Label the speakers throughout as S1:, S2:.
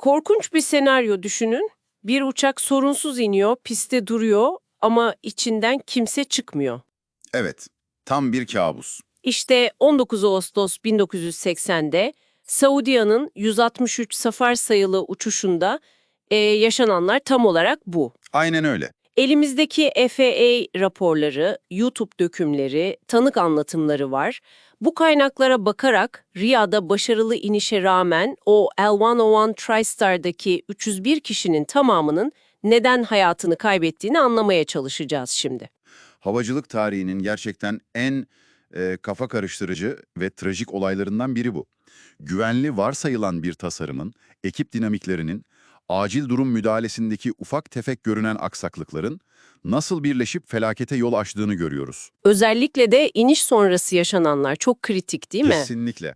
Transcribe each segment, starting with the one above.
S1: Korkunç bir senaryo düşünün. Bir uçak sorunsuz iniyor, piste duruyor ama içinden kimse çıkmıyor.
S2: Evet, tam bir kabus.
S1: İşte 19 Ağustos 1980'de Saudia'nın 163 safar sayılı uçuşunda e, yaşananlar tam olarak bu.
S2: Aynen öyle.
S1: Elimizdeki FAA raporları, YouTube dökümleri, tanık anlatımları var. Bu kaynaklara bakarak Riyad'a başarılı inişe rağmen o L101 TriStar'daki 301 kişinin tamamının neden hayatını kaybettiğini anlamaya çalışacağız şimdi.
S2: Havacılık tarihinin gerçekten en e, kafa karıştırıcı ve trajik olaylarından biri bu. Güvenli varsayılan bir tasarımın, ekip dinamiklerinin, acil durum müdahalesindeki ufak tefek görünen aksaklıkların nasıl birleşip felakete yol açtığını görüyoruz.
S1: Özellikle de iniş sonrası yaşananlar çok kritik değil mi?
S2: Kesinlikle.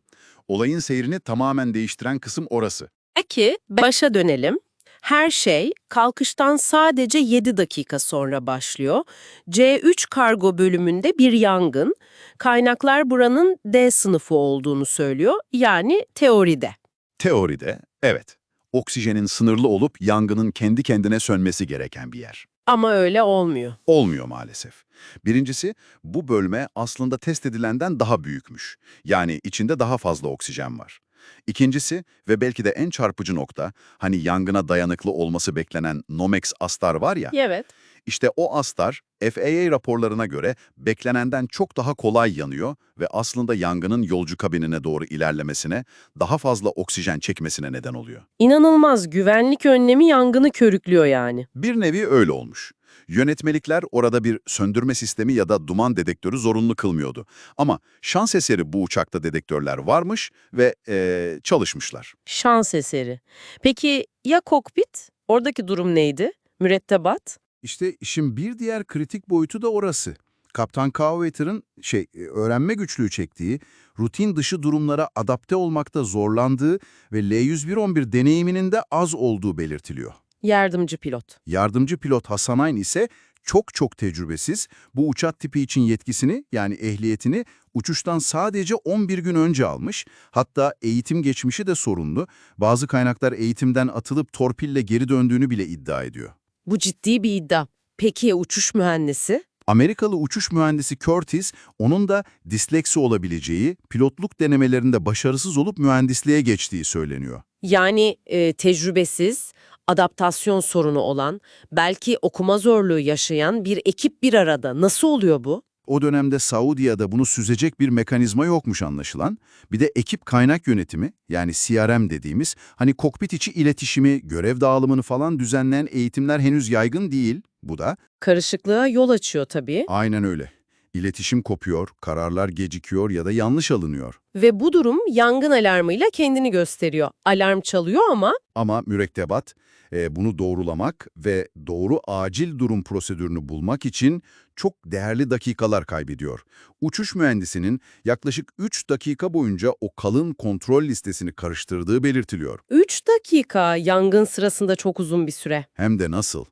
S2: Olayın seyrini tamamen değiştiren kısım orası.
S1: Peki başa dönelim. Her şey kalkıştan sadece 7 dakika sonra başlıyor. C3 kargo bölümünde bir yangın. Kaynaklar buranın D sınıfı olduğunu söylüyor. Yani teoride.
S2: Teoride, evet. Oksijenin sınırlı olup yangının kendi kendine sönmesi gereken bir yer.
S1: Ama öyle olmuyor.
S2: Olmuyor maalesef. Birincisi, bu bölme aslında test edilenden daha büyükmüş. Yani içinde daha fazla oksijen var. İkincisi ve belki de en çarpıcı nokta, hani yangına dayanıklı olması beklenen Nomex astar var ya,
S1: Evet.
S2: İşte o astar FAA raporlarına göre beklenenden çok daha kolay yanıyor ve aslında yangının yolcu kabinine doğru ilerlemesine, daha fazla oksijen çekmesine neden oluyor.
S1: İnanılmaz güvenlik önlemi yangını körüklüyor yani.
S2: Bir nevi öyle olmuş. Yönetmelikler orada bir söndürme sistemi ya da duman dedektörü zorunlu kılmıyordu. Ama şans eseri bu uçakta dedektörler varmış ve eee, çalışmışlar.
S1: Şans eseri. Peki ya kokpit? Oradaki durum neydi? Mürettebat?
S3: İşte işin bir diğer kritik boyutu da orası. Kaptan Cowwaiter'ın şey, e, öğrenme güçlüğü çektiği, rutin dışı durumlara adapte olmakta zorlandığı ve L-111 deneyiminin de az olduğu belirtiliyor.
S1: Yardımcı pilot.
S3: Yardımcı pilot Hasan Ayn ise çok çok tecrübesiz, bu uçak tipi için yetkisini yani ehliyetini uçuştan sadece 11 gün önce almış. Hatta eğitim geçmişi de sorunlu. Bazı kaynaklar eğitimden atılıp torpille geri döndüğünü bile iddia ediyor.
S1: Bu ciddi bir iddia. Peki ya uçuş mühendisi?
S3: Amerikalı uçuş mühendisi Curtis, onun da disleksi olabileceği, pilotluk denemelerinde başarısız olup mühendisliğe geçtiği söyleniyor.
S1: Yani e, tecrübesiz, adaptasyon sorunu olan, belki okuma zorluğu yaşayan bir ekip bir arada. Nasıl oluyor bu?
S3: O dönemde Saudia'da bunu süzecek bir mekanizma yokmuş anlaşılan. Bir de ekip kaynak yönetimi, yani CRM dediğimiz, hani kokpit içi iletişimi, görev dağılımını falan düzenleyen eğitimler henüz yaygın değil. Bu da
S1: Karışıklığa yol açıyor tabii.
S3: aynen öyle. İletişim kopuyor, kararlar gecikiyor ya da yanlış alınıyor.
S1: Ve bu durum yangın alarmıyla kendini gösteriyor. Alarm çalıyor ama
S3: Ama mürettebat e, bunu doğrulamak ve doğru acil durum prosedürünü bulmak için çok değerli dakikalar kaybediyor. Uçuş mühendisinin yaklaşık 3 dakika boyunca o kalın kontrol listesini karıştırdığı belirtiliyor.
S1: 3 dakika yangın sırasında çok uzun bir süre.
S3: Hem de nasıl?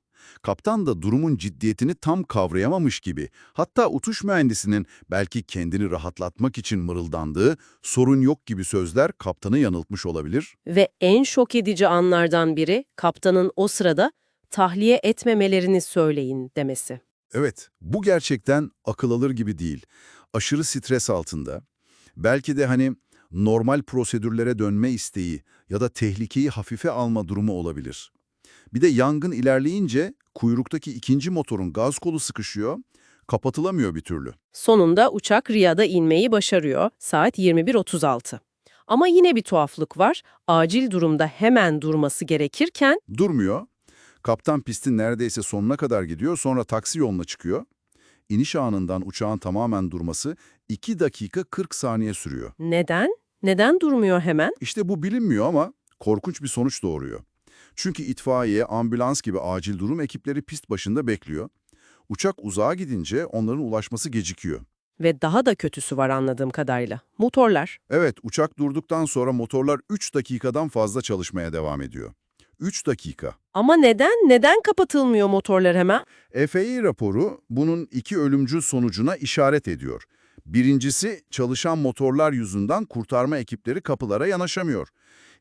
S3: Kaptan da durumun ciddiyetini tam kavrayamamış gibi. Hatta uçuş mühendisinin belki kendini rahatlatmak için mırıldandığı sorun yok gibi sözler kaptanı yanıltmış olabilir.
S1: Ve en şok edici anlardan biri kaptanın o sırada tahliye etmemelerini söyleyin demesi.
S3: Evet, bu gerçekten akıl alır gibi değil. Aşırı stres altında, belki de hani normal prosedürlere dönme isteği ya da tehlikeyi hafife alma durumu olabilir. Bir de yangın ilerleyince kuyruktaki ikinci motorun gaz kolu sıkışıyor, kapatılamıyor bir türlü.
S1: Sonunda uçak Riyad'a inmeyi başarıyor saat 21.36. Ama yine bir tuhaflık var. Acil durumda hemen durması gerekirken
S3: Durmuyor. Kaptan pistin neredeyse sonuna kadar gidiyor, sonra taksi yoluna çıkıyor. İniş anından uçağın tamamen durması 2 dakika 40 saniye sürüyor.
S1: neden? Neden durmuyor hemen?
S3: İşte bu bilinmiyor ama korkunç bir sonuç doğuruyor. Çünkü itfaiye, ambulans gibi acil durum ekipleri pist başında bekliyor. Uçak uzağa gidince onların ulaşması gecikiyor.
S1: Ve daha da kötüsü var anladığım kadarıyla. Motorlar.
S3: Evet, uçak durduktan sonra motorlar 3 dakikadan fazla çalışmaya devam ediyor. 3 dakika.
S1: Ama neden? Neden kapatılmıyor motorlar hemen?
S3: FAA raporu bunun iki ölümcül sonucuna işaret ediyor. Birincisi çalışan motorlar yüzünden kurtarma ekipleri kapılara yanaşamıyor.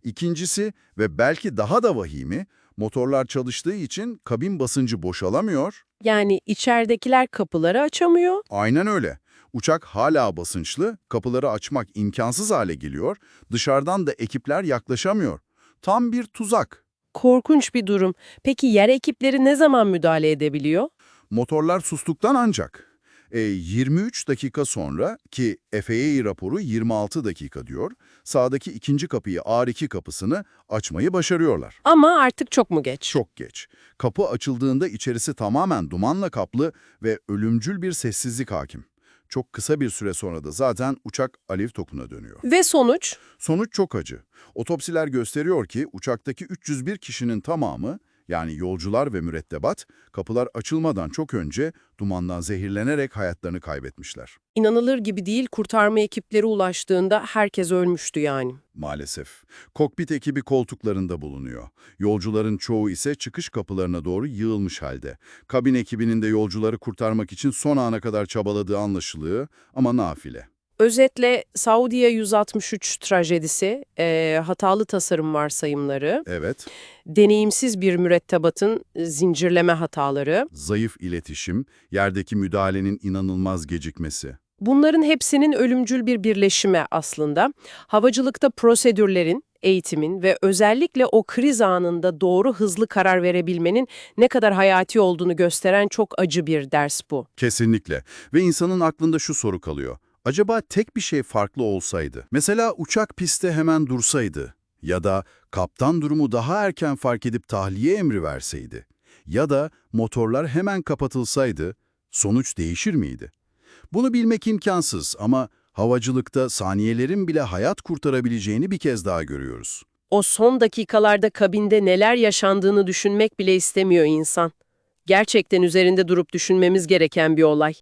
S3: İkincisi ve belki daha da vahimi, motorlar çalıştığı için kabin basıncı boşalamıyor.
S1: Yani içeridekiler kapıları açamıyor.
S3: Aynen öyle. Uçak hala basınçlı, kapıları açmak imkansız hale geliyor, dışarıdan da ekipler yaklaşamıyor. Tam bir tuzak.
S1: Korkunç bir durum. Peki yer ekipleri ne zaman müdahale edebiliyor?
S3: Motorlar sustuktan ancak. E, 23 dakika sonra ki FAA raporu 26 dakika diyor, sağdaki ikinci kapıyı R2 kapısını açmayı başarıyorlar.
S1: Ama artık çok mu geç?
S3: Çok geç. Kapı açıldığında içerisi tamamen dumanla kaplı ve ölümcül bir sessizlik hakim. Çok kısa bir süre sonra da zaten uçak alev topuna dönüyor.
S1: Ve sonuç?
S3: Sonuç çok acı. Otopsiler gösteriyor ki uçaktaki 301 kişinin tamamı yani yolcular ve mürettebat kapılar açılmadan çok önce dumandan zehirlenerek hayatlarını kaybetmişler.
S1: İnanılır gibi değil kurtarma ekipleri ulaştığında herkes ölmüştü yani.
S3: Maalesef. Kokpit ekibi koltuklarında bulunuyor. Yolcuların çoğu ise çıkış kapılarına doğru yığılmış halde. Kabin ekibinin de yolcuları kurtarmak için son ana kadar çabaladığı anlaşılıyor ama nafile.
S1: Özetle Saudiya 163 trajedisi, eee, hatalı tasarım varsayımları,
S3: Evet,
S1: deneyimsiz bir mürettebatın zincirleme hataları,
S3: zayıf iletişim, yerdeki müdahalenin inanılmaz gecikmesi.
S1: bunların hepsinin ölümcül bir birleşimi aslında. Havacılıkta prosedürlerin, eğitimin ve özellikle o kriz anında doğru hızlı karar verebilmenin ne kadar hayati olduğunu gösteren çok acı bir ders bu.
S3: Kesinlikle. Ve insanın aklında şu soru kalıyor. Acaba tek bir şey farklı olsaydı? Mesela uçak pistte hemen dursaydı ya da kaptan durumu daha erken fark edip tahliye emri verseydi ya da motorlar hemen kapatılsaydı sonuç değişir miydi? Bunu bilmek imkansız ama havacılıkta saniyelerin bile hayat kurtarabileceğini bir kez daha görüyoruz.
S1: O son dakikalarda kabinde neler yaşandığını düşünmek bile istemiyor insan. Gerçekten üzerinde durup düşünmemiz gereken bir olay.